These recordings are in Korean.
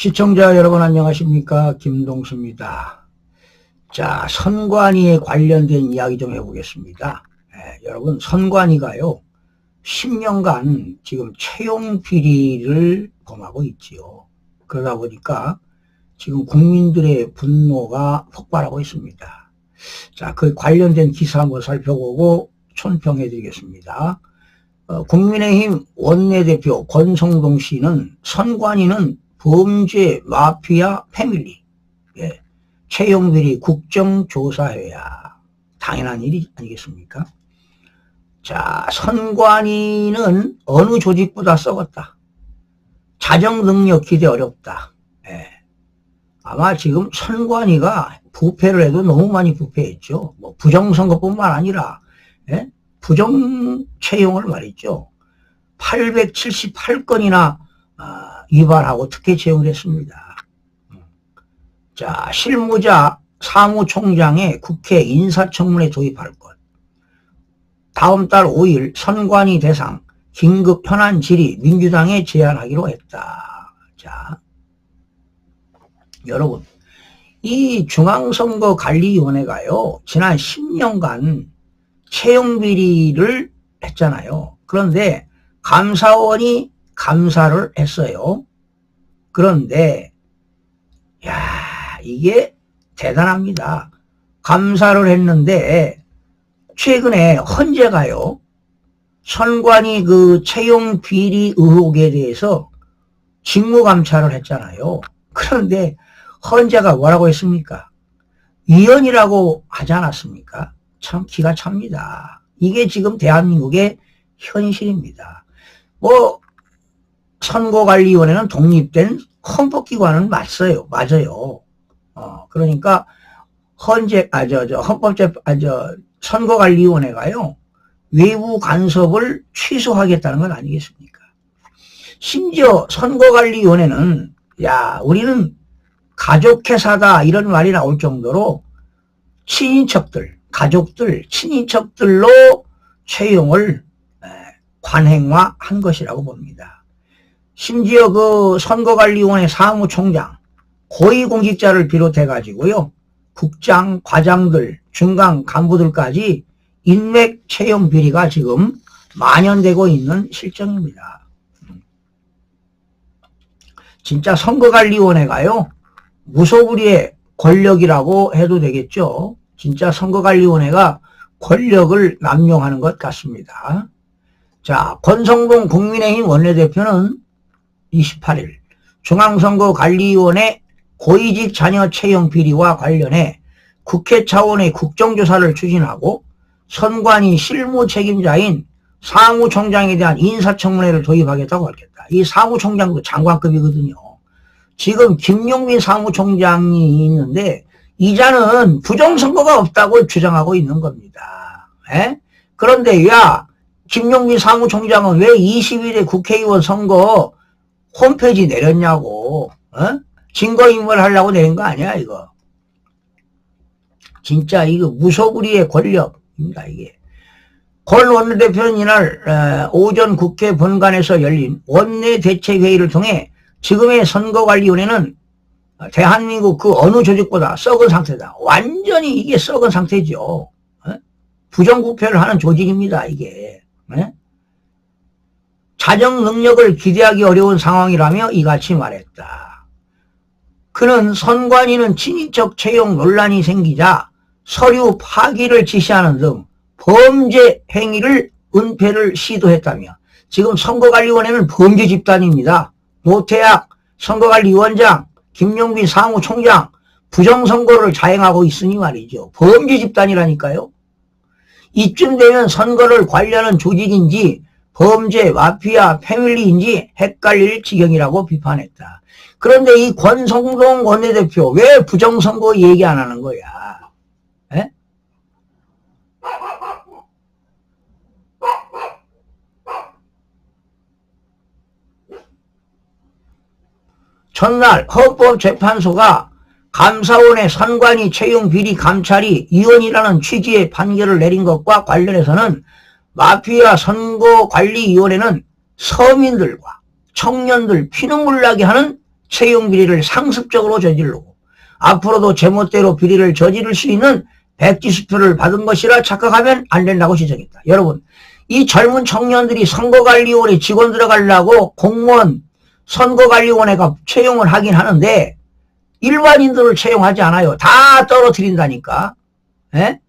시청자 여러분 안녕하십니까 김동수입니다. 자 선관위에 관련된 이야기 좀 해보겠습니다. 예, 여러분 선관위가요 10년간 지금 채용 비리를 범하고 있지요. 그러다 보니까 지금 국민들의 분노가 폭발하고 있습니다. 자, 그 관련된 기사 한번 살펴보고 촌평해 드리겠습니다. 어, 국민의힘 원내대표 권성동 씨는 선관위는 범죄 마피아 패밀리 예, 채용비리 국정조사해야 당연한 일이 아니겠습니까? 자 선관위는 어느 조직보다 썩었다. 자정 능력 기대 어렵다. 예. 아마 지금 선관위가 부패를 해도 너무 많이 부패했죠. 뭐 부정선거뿐만 아니라 예? 부정 채용을 말이죠. 878건이나 아, 위반하고 특혜 채용을 했습니다. 자, 실무자 사무총장의 국회 인사청문회 도입할 것. 다음 달 5일 선관위 대상 긴급 현안 질의 민주당에 제안하기로 했다. 자, 여러분, 이 중앙선거관리위원회가요, 지난 10년간 채용 비리를 했잖아요. 그런데 감사원이 감사를 했어요. 그런데 야 이게 대단합니다. 감사를 했는데 최근에 헌재가요. 선관위 그 채용 비리 의혹에 대해서 직무 감찰을 했잖아요. 그런데 헌재가 뭐라고 했습니까? 위헌이라고 하지 않았습니까? 참 기가 찹니다. 이게 지금 대한민국의 현실입니다. 뭐 선거관리위원회는 독립된 헌법기관은 맞어요. 맞아요. 어, 그러니까 헌재, 아, 저, 저, 헌법재, 아, 저, 선거관리위원회가요, 외부 간섭을 취소하겠다는 건 아니겠습니까? 심지어 선거관리위원회는, 야, 우리는 가족회사다, 이런 말이 나올 정도로 친인척들, 가족들, 친인척들로 채용을 관행화한 것이라고 봅니다. 심지어 그 선거관리위원회 사무총장, 고위공직자를 비롯해 가지고요. 국장, 과장들, 중간 간부들까지 인맥 채용 비리가 지금 만연되고 있는 실정입니다. 진짜 선거관리위원회가요. 무소불위의 권력이라고 해도 되겠죠. 진짜 선거관리위원회가 권력을 남용하는 것 같습니다. 자, 권성동 국민의힘 원내대표는 28일 중앙선거관리위원회 고위직 자녀 채용 비리와 관련해 국회 차원의 국정조사를 추진하고 선관위 실무 책임자인 사무총장에 대한 인사청문회를 도입하겠다고 밝혔다. 이 사무총장도 장관급이거든요. 지금 김용민 사무총장이 있는데 이자는 부정선거가 없다고 주장하고 있는 겁니다. 에? 그런데 야 김용민 사무총장은 왜 21대 국회의원 선거 홈페이지 내렸냐고 어? 증거인멸 하려고 내린 거 아니야 이거 진짜 이거 무소불위의 권력입니다 이게 권 원내대표는 이날 오전 국회 본관에서 열린 원내대책회의를 통해 지금의 선거관리위원회는 대한민국 그 어느 조직보다 썩은 상태다. 완전히 이게 썩은 상태죠. 어? 부정부패를 하는 조직입니다. 이게. 네? 자정 능력을 기대하기 어려운 상황이라며 이같이 말했다. 그는 선관위는 친인척 채용 논란이 생기자 서류 파기를 지시하는 등 범죄 행위를 은폐를 시도했다며 지금 선거관리위원회는 범죄 집단입니다. 노태악 선거관리위원장, 김용빈 사무총장 부정선거를 자행하고 있으니 말이죠. 범죄 집단이라니까요. 이쯤 되면 선거를 관리하는 조직인지 범죄 마피아 패밀리인지 헷갈릴 지경이라고 비판했다. 그런데 이 권성동 원내대표 왜 부정선거 얘기 안 하는 거야? 에? 전날 헌법재판소가 감사원의 선관위 채용 비리 감찰이 위헌이라는 취지의 판결을 내린 것과 관련해서는 마피아 선거관리위원회는 서민들과 청년들 피눈물 나게 하는 채용 비리를 상습적으로 저지르고 앞으로도 제멋대로 비리를 저지를 수 있는 백지수표를 받은 것이라 착각하면 안 된다고 지적했다. 여러분, 이 젊은 청년들이 선거관리원에 직원 들어가려고 공무원 선거관리원회가 채용을 하긴 하는데 일반인들을 채용하지 않아요. 다 떨어뜨린다니까. 예?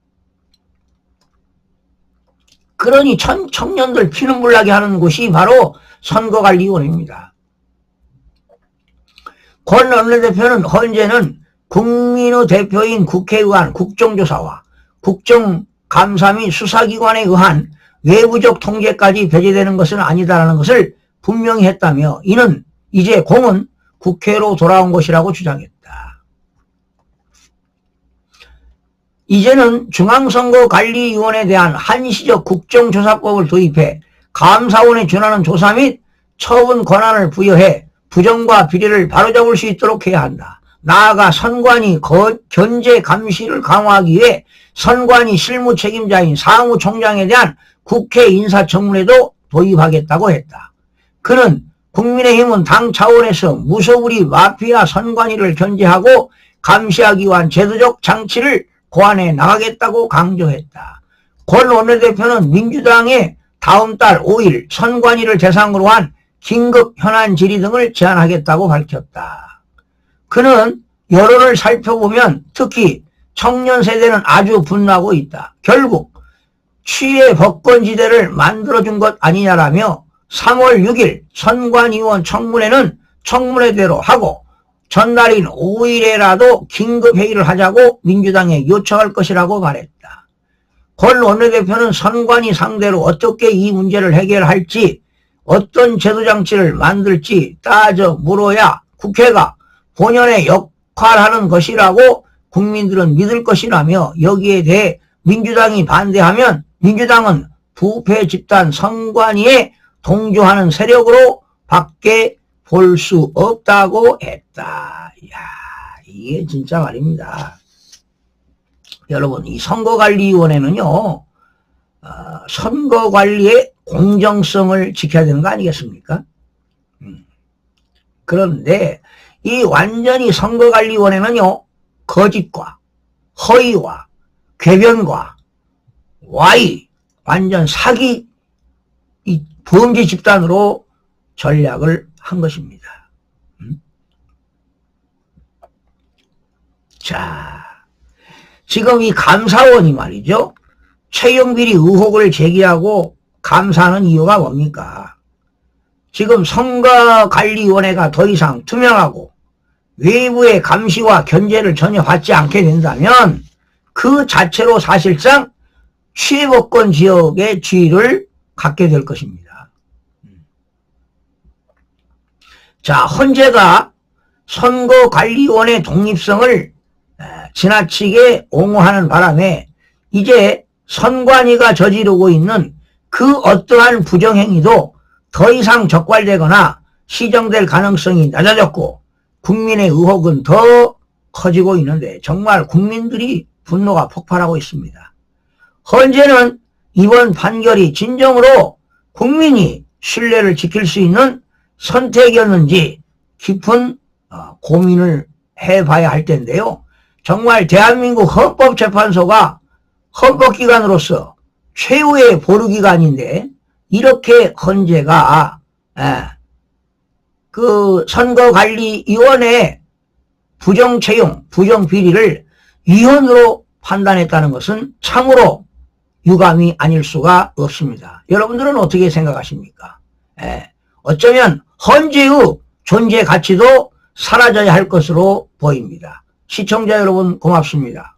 그러니 천, 청년들 피눈물 나게 하는 곳이 바로 선거관리원회입니다. 권 원내대표는 현재는 국민의 대표인 국회의원 국정조사와 국정감사 및 수사기관에 의한 외부적 통제까지 배제되는 것은 아니다라는 것을 분명히 했다며 이는 이제 공은 국회로 돌아온 것이라고 주장했다. 이제는 중앙선거관리위원회에 대한 한시적 국정조사법을 도입해 감사원에 준하는 조사 및 처분 권한을 부여해 부정과 비리를 바로잡을 수 있도록 해야 한다. 나아가 선관위 거, 견제 감시를 강화하기 위해 선관위 실무 책임자인 사무총장에 대한 국회 인사청문회도 도입하겠다고 했다. 그는 국민의힘은 당 차원에서 무소불위 마피아 선관위를 견제하고 감시하기 위한 제도적 장치를 고안해 나가겠다고 강조했다. 권 원내대표는 민주당에 다음 달 5일 선관위를 대상으로 한 긴급 현안 질의 등을 제안하겠다고 밝혔다. 그는 여론을 살펴보면 특히 청년 세대는 아주 분노하고 있다. 결국 취해 법권지대를 만들어준 것 아니냐라며 3월 6일 선관위원 청문회는 청문회대로 하고 전날인 5일에라도 긴급회의를 하자고 민주당에 요청할 것이라고 말했다. 권 원내대표는 선관위 상대로 어떻게 이 문제를 해결할지 어떤 제도장치를 만들지 따져 물어야 국회가 본연의 역할하는 것이라고 국민들은 믿을 것이라며 여기에 대해 민주당이 반대하면 민주당은 부패 집단 선관위에 동조하는 세력으로 밖에 볼 수 없다고 했다. 이야, 이게 진짜 말입니다. 여러분, 이 선거관리위원회는요, 어, 선거관리의 공정성을 지켜야 되는 거 아니겠습니까? 음. 그런데 이 완전히 선거관리위원회는요, 거짓과 허위와 궤변과 와이, 완전 사기, 이 범죄 집단으로 전략을 한 것입니다. 음? 자, 지금 이 감사원이 말이죠. 채용비리 의혹을 제기하고 감사하는 이유가 뭡니까? 지금 선거관리위원회가 더 이상 투명하고 외부의 감시와 견제를 전혀 받지 않게 된다면 그 자체로 사실상 취업권 지역의 지위를 갖게 될 것입니다. 자, 헌재가 선거관리위원회 독립성을 지나치게 옹호하는 바람에 이제 선관위가 저지르고 있는 그 어떠한 부정행위도 더 이상 적발되거나 시정될 가능성이 낮아졌고 국민의 의혹은 더 커지고 있는데 정말 국민들이 분노가 폭발하고 있습니다. 헌재는 이번 판결이 진정으로 국민이 신뢰를 지킬 수 있는 선택이었는지 깊은 어, 고민을 해봐야 할 텐데요. 정말 대한민국 헌법재판소가 헌법기관으로서 최후의 보루기관인데 이렇게 헌재가 예, 그 선거관리위원회 부정채용, 부정비리를 위헌으로 판단했다는 것은 참으로 유감이 아닐 수가 없습니다. 여러분들은 어떻게 생각하십니까? 예, 어쩌면 헌재의 존재 가치도 사라져야 할 것으로 보입니다. 시청자 여러분 고맙습니다.